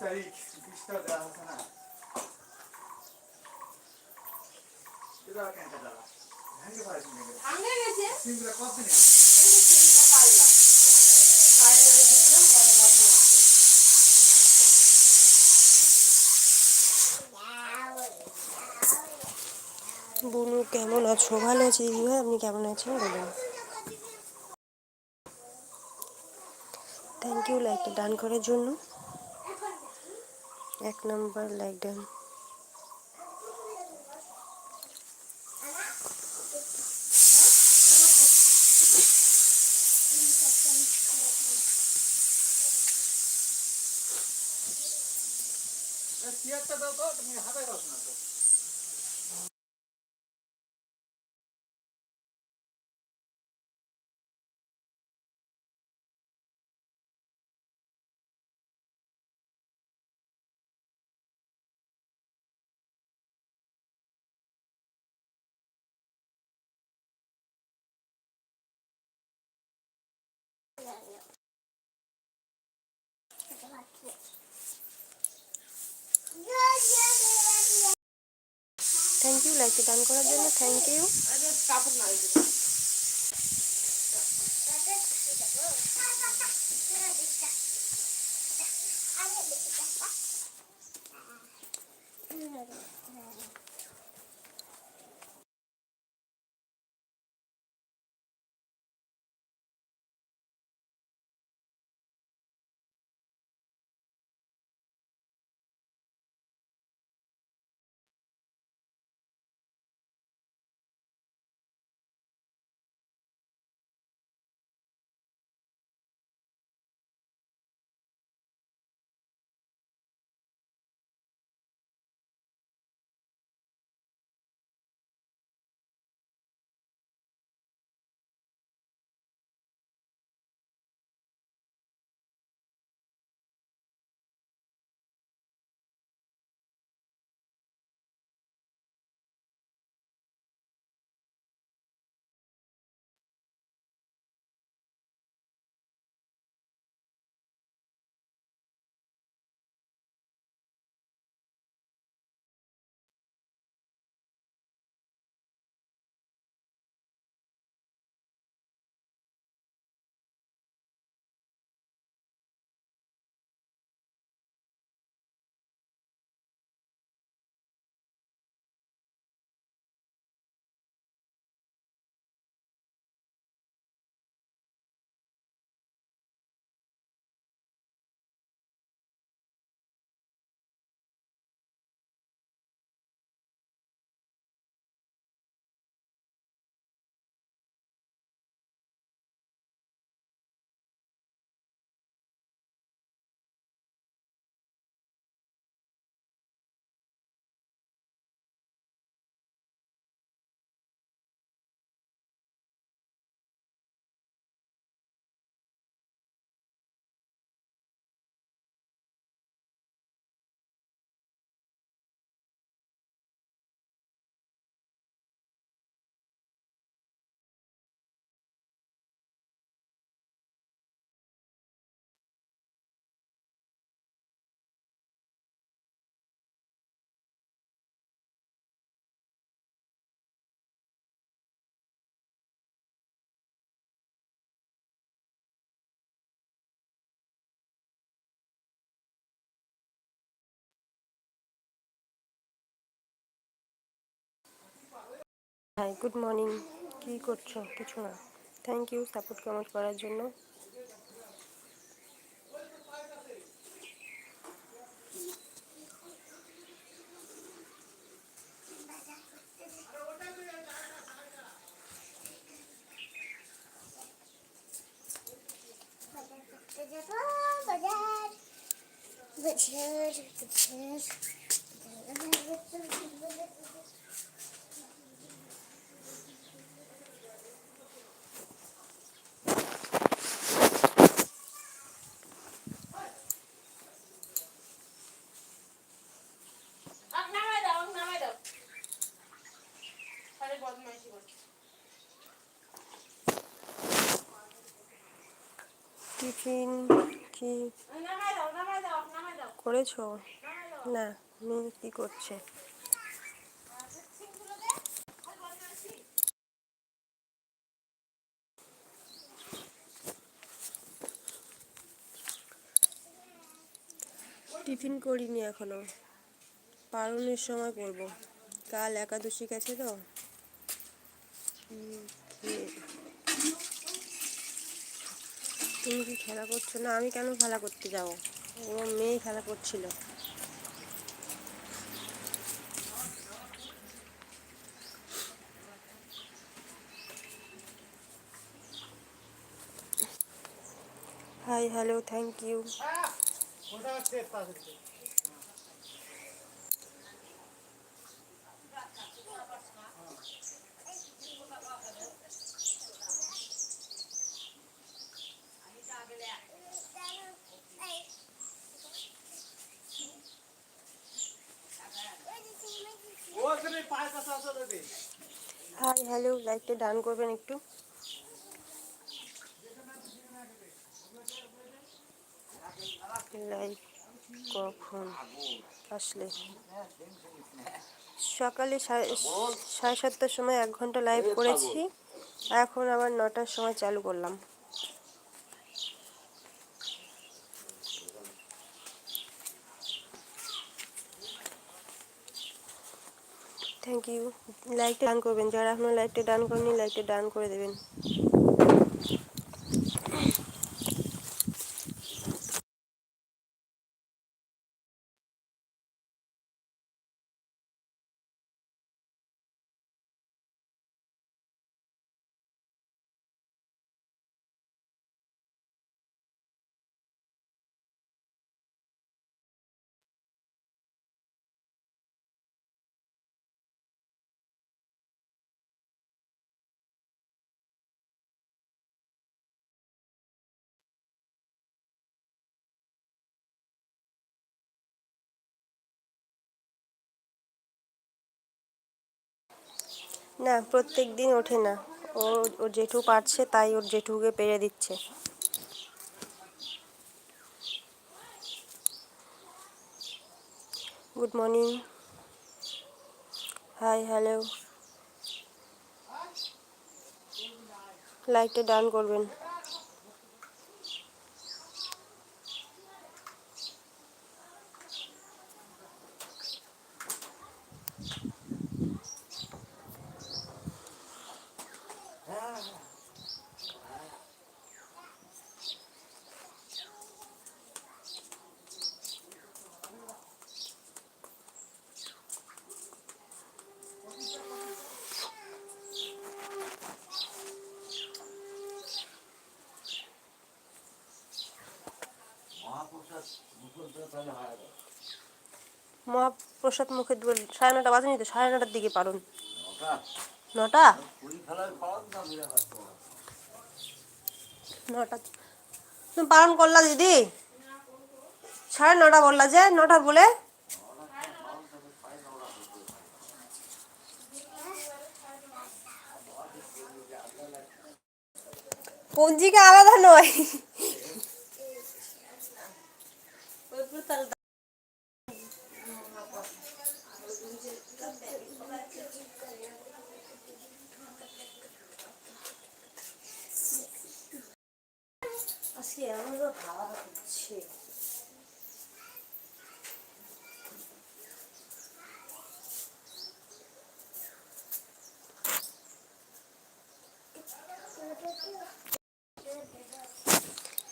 তারিখ বুনু, কেমন আছো? ভালো আছি। দিদিভাই আপনি কেমন আছেন? বলুন। থ্যাংক ইউ লাইকটা ডান করার জন্য। এক নাম্বার লাইক ডান থ্যাংক ইউ লাইকটা দান করার জন্য থ্যাংক ইউ Thank কাপড় হাই গুড মর্নিং কী করছ? কিছু না। থ্যাংক ইউ সাপোর্ট কমেন্ট করার জন্য। টিফিন কি করেছ? না, মেয়ে কি করছে? টিফিন করিনি এখনও। পারণের সময় করব। কাল একাদশী গেছে তো? তুমি কি খেলা করছ? না, আমি কেন খেলা করতে যাব? ও মেয়ে খেলা করছিল। হাই হ্যালো থ্যাংক ইউ ওটা হচ্ছে পাশে ওখানে পায়ের কাছে আসো দেবে হাই হ্যালো লাইকটা ডান করবেন একটু। লাইক কখন আসলে? সকালে সাড়ে সাড়ে সাতটার সময় এক ঘণ্টা লাইভ করেছি। এখন আবার নটার সময় চালু করলাম থ্যাংক ইউ লাইকটা ডান করবেন। যারা এখনও লাইকটা ডান করেনি লাইকটা ডান করে দেবেন। না, প্রত্যেক দিন ওঠে না। ও ওর জেঠু পারছে, তাই ওর জেঠুকে পেরে দিচ্ছে। গুড মর্নিং হাই হ্যালো লাইটটা ডান করবেন। মহাপ্রসাদ মুখে বল সাড়ে নটা বাজেনি তো? সাড়ে নটার দিকে পারুন। নটা? নটা? তুমি পালন করলা দিদি? সাড়ে নটা বললা যে নটা বলে? পঞ্জিকা আলাদা নয় আজকে আমারও হাওয়া হচ্ছে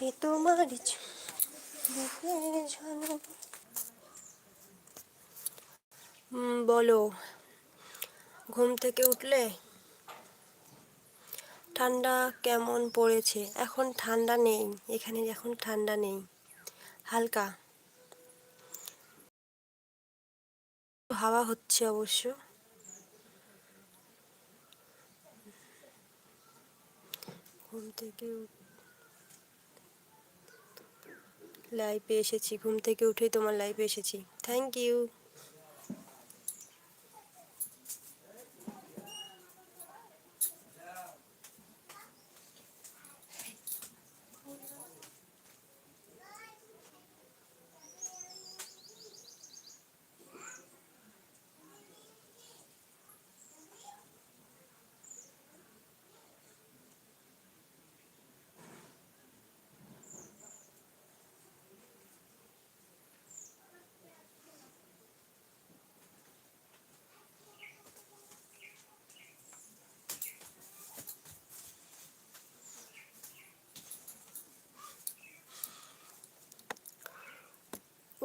এ বুকের বলো, ঘুম থেকে উঠলে ঠান্ডা কেমন পড়েছে? এখন ঠান্ডা নেই, এখানে এখন ঠান্ডা নেই। হালকা। হাওয়া হচ্ছে অবশ্য। ঘুম থেকে লাইভে এসেছি ঘুম থেকে উঠেই তোমার লাইভে এসেছি। থ্যাংক ইউ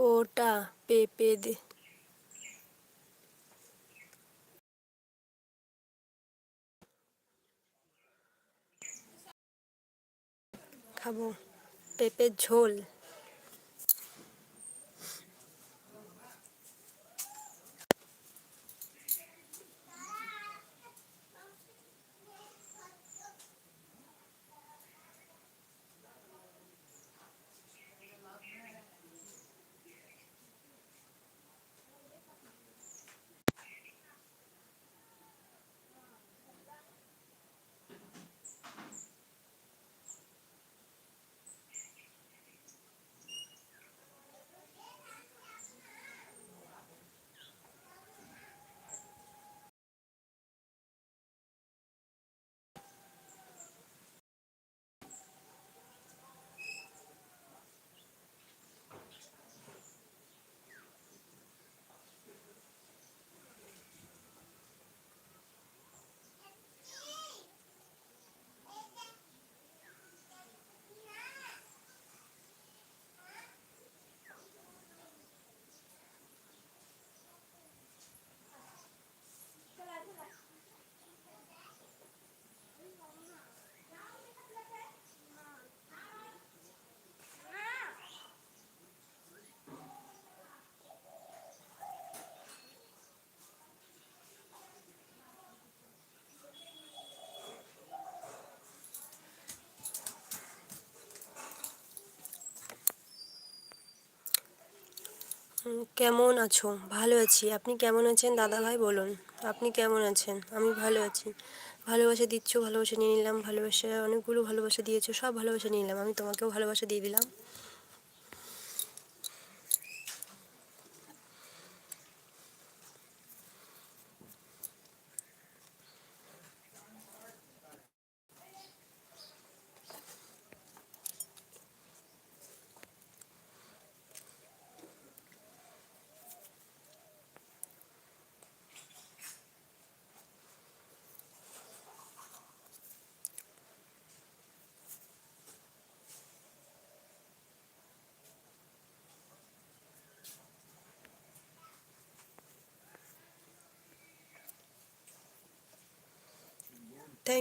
গোটা পেঁপে খাব। পেঁপের ঝোল। কেমন আছো? ভালো আছি। আপনি কেমন আছেন দাদা ভাই বলুন। আপনি কেমন আছেন? আমি ভালো আছি। ভালোবাসা দিচ্ছ, ভালোবাসা নিয়ে নিলাম। ভালোবাসা, অনেকগুলো ভালোবাসা দিয়েছ, সব ভালোবাসা নিয়ে নিলাম। আমি তোমাকেও ভালোবাসা দিয়ে দিলাম।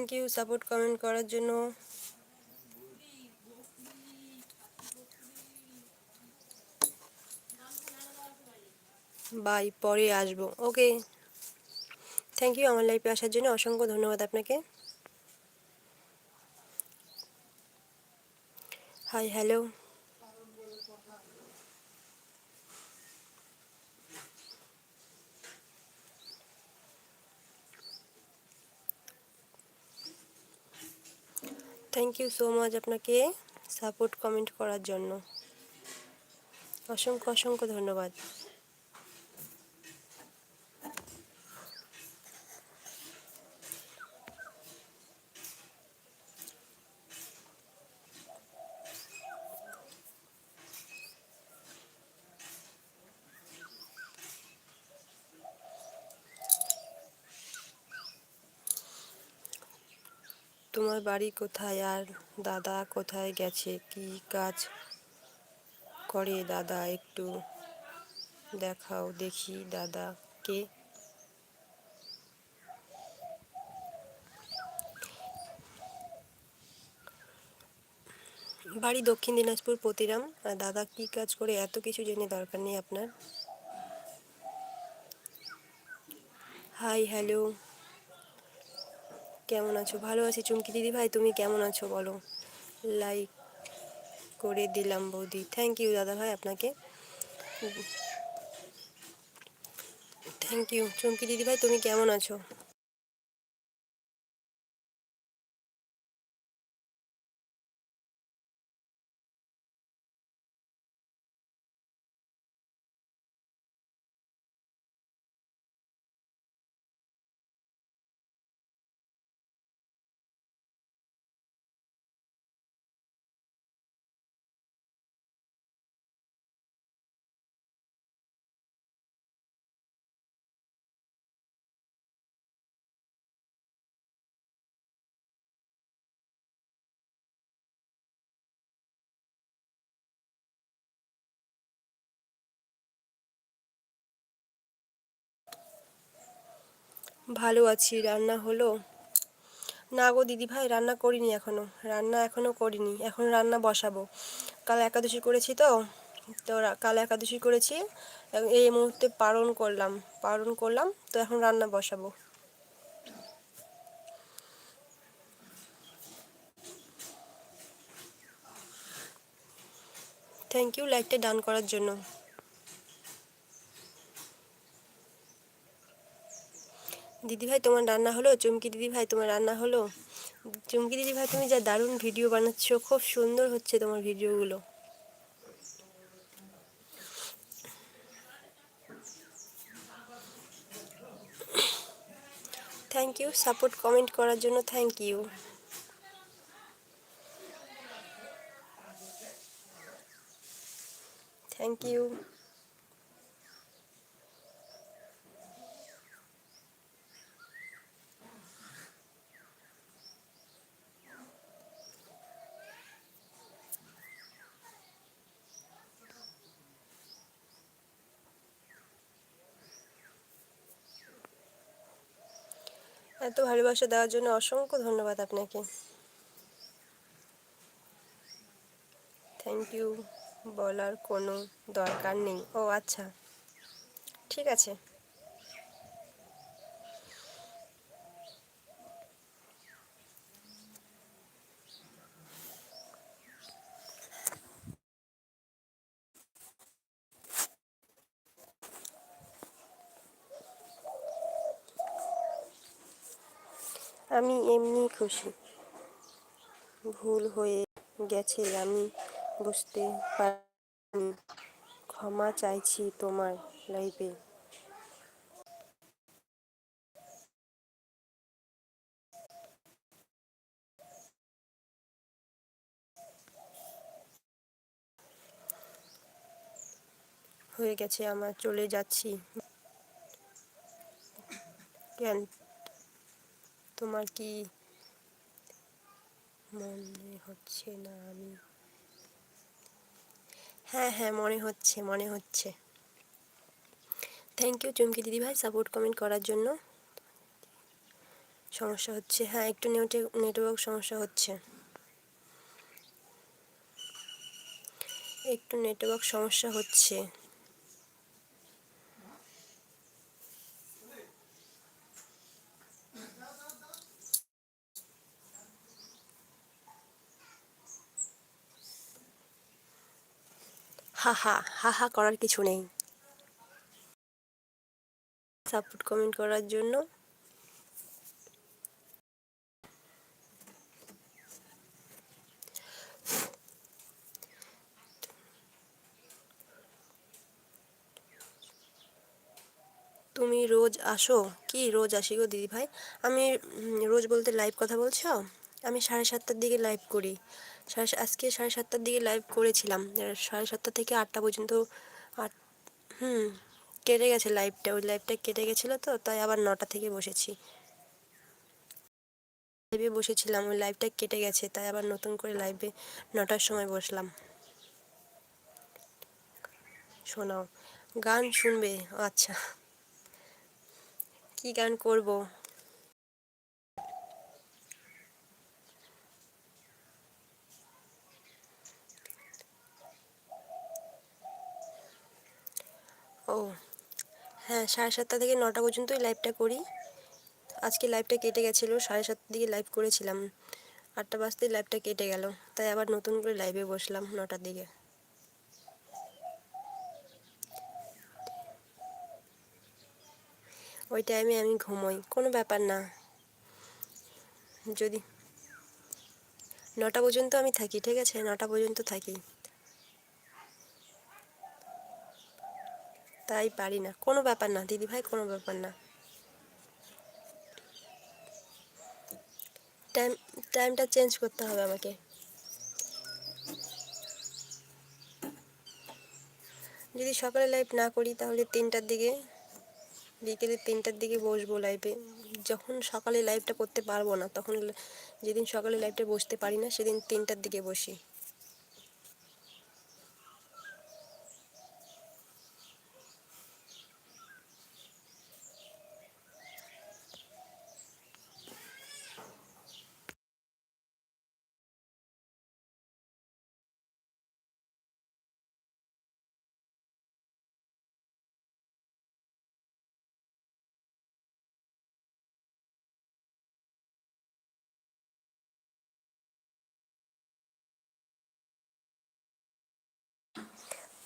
থ্যাংক ইউ সাপোর্ট কমেন্ট করার জন্য। বাই পরে আসব। ওকে থ্যাংক ইউ আমার লাইফে আসার জন্য অসংখ্য ধন্যবাদ আপনাকে। Hi hello thank you so much আপনাকে সাপোর্ট কমেন্ট করার জন্য। অসংখ্য অসংখ্য ধন্যবাদ। তোমার বাড়ি কোথায় আর দাদা কোথায় গেছে? কি কাজ করে দাদা? একটু দেখাও, দেখি দাদাকে বাড়ি দক্ষিণ দিনাজপুর, প্রতিরাম। আর দাদা কি কাজ করে? এত কিছু জেনে দরকার নেই আপনার। হাই হ্যালো কেমন আছো? ভালো আছি। চুমকি দিদি ভাই, তুমি কেমন আছো বলো? লাইক করে দিলাম বৌদি। থ্যাংক ইউ দাদা ভাই আপনাকে। থ্যাংক ইউ চুমকি দিদি ভাই, তুমি কেমন আছো? ভালো আছি, রান্না হলো? না গো দিদি ভাই রান্না করিনি এখনও। রান্না এখনও করিনি, এখন রান্না বসাবো। কাল একাদশী করেছি তো? তো কাল একাদশী করেছি। এই মুহূর্তে পালন করলাম পালন করলাম, তো এখন রান্না বসাবো। থ্যাংক ইউ লাইকটা ডান করার জন্য। দিদি ভাই তোমার রান্না হলো? চুমকি দিদি ভাই তোমার রান্না হলো? চুমকি দিদি ভাই তুমি যা দারুণ ভিডিও বানাচ্ছো, খুব সুন্দর হচ্ছে তোমার ভিডিওগুলো। থ্যাংক ইউ সাপোর্ট কমেন্ট করার জন্য থ্যাংক ইউ থ্যাংক ইউ এত ভালোবাসা দেওয়ার জন্য অসংখ্য ধন্যবাদ আপনাকে। থ্যাংক ইউ বলার কোনো দরকার নেই। ও আচ্ছা ঠিক আছে। আমি এমনি খুশি। ভুল হয়ে গেছে, আমি বুঝতে পারিনি। ক্ষমা চাইছি তোমার লাইফে। হয়ে গেছে, আমার চলে যাচ্ছি। কেন তোমার কি মনে হচ্ছে না আমি? হ্যাঁ হ্যাঁ মনে হচ্ছে মনে হচ্ছে। থ্যাংক ইউ চুমকি দিদি ভাই সাপোর্ট কমেন্ট করার জন্য। সমস্যা হচ্ছে হ্যাঁ একটু নেটে নেটওয়ার্ক সমস্যা হচ্ছে। একটু নেটওয়ার্ক সমস্যা হচ্ছে। হা হা হা হা করার কিছু নেই। সাপোর্ট কমেন্ট করার জন্য। তুমি রোজ আসো? কি রোজ আসি গো দিদি ভাই আমি রোজ বলতে লাইভ কথা বলছো? আমি সাড়ে সাতটার দিকে লাইভ করি। সাড়ে আজকে সাড়ে সাতটার দিকে লাইভ করেছিলাম। সাড়ে সাতটা থেকে আটটা পর্যন্ত আট হুম, কেটে গেছে লাইভটা ওই লাইভটা কেটে গেছিল তো, তাই আবার নটা থেকে বসেছি। লাইভে বসেছিলাম, ওই লাইভটা কেটে গেছে, তাই আবার নতুন করে লাইভে নটার সময় বসলাম। শোনাও। গান শুনবে? আচ্ছা। কি গান করব? ও হ্যাঁ সাড়ে সাতটা থেকে নটা পর্যন্তই লাইভটা করি। আজকে লাইভটা কেটে গেছিল, সাড়ে সাতটার দিকে লাইভ করেছিলাম। আটটা বাজতেই লাইভটা কেটে গেল, তাই আবার নতুন করে লাইভে বসলাম নটার দিকে। ওই টাইমে আমি ঘুমোই, কোনো ব্যাপার না। যদি নটা পর্যন্ত আমি থাকি, ঠিক আছে? নটা পর্যন্ত থাকি। তাই পারি না। কোনো ব্যাপার না, দিদি ভাই, কোনো ব্যাপার না। টাইম টাইমটা চেঞ্জ করতে হবে আমাকে। যদি সকালে লাইভ না করি, তাহলে তিনটার দিকে, বিকেলে তিনটার দিকে বসবো লাইভে যখন সকালে লাইভটা করতে পারব না, তখন যেদিন সকালে লাইভটা বসতে পারি না, সেদিন তিনটার দিকে বসি।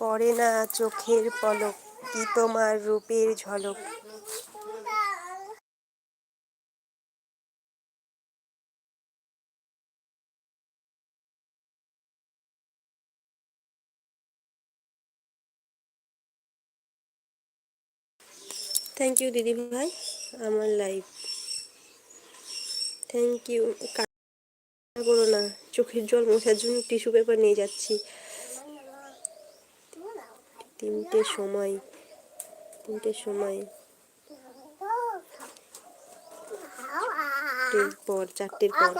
পড়ে না চোখের পলক, কি তোমার রূপের ঝলক? থ্যাংক ইউ দিদি ভাই, আমার লাইফ থ্যাংক ইউ কান্না করো না, চোখের জল মোছার জন্য টিস্যু পেপার নিয়ে যাচ্ছি। তিনটের সময় তিনটে সময়। পর চারটের পর।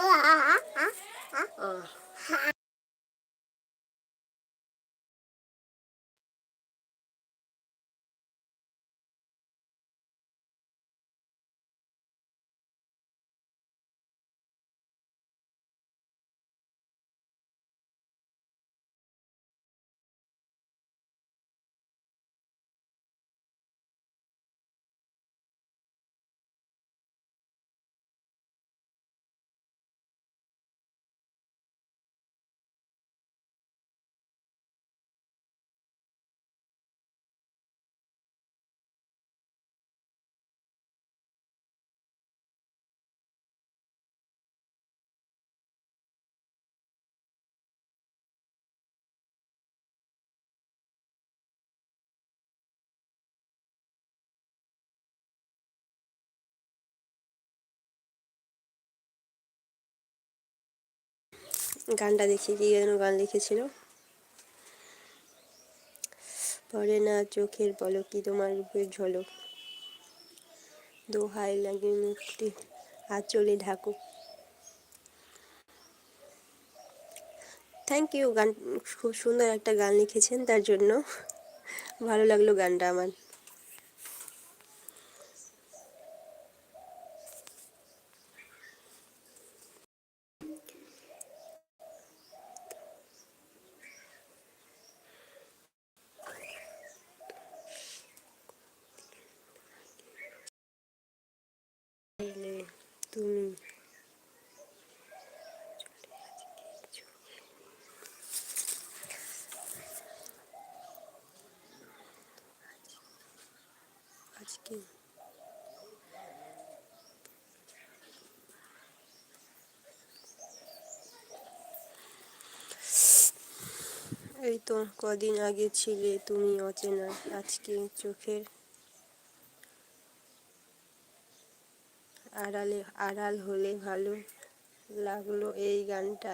গানটা দেখি, কি যেন গান লিখেছিল। পরে না চোখের বলো কি তোমার রূপের ঝলক। দোহাই লাগে মুক্তি, আঁচলে ঢাকুক থ্যাংক ইউ গান, খুব সুন্দর একটা গান লিখেছেন, তার জন্য ভালো লাগল গানটা আমার এলে তুমি আজকে এই তো কদিন আগে ছিলে তুমি অচেনা, আজকে চোখের আড়ালে, আড়াল হলে ভালো লাগল এই গানটা।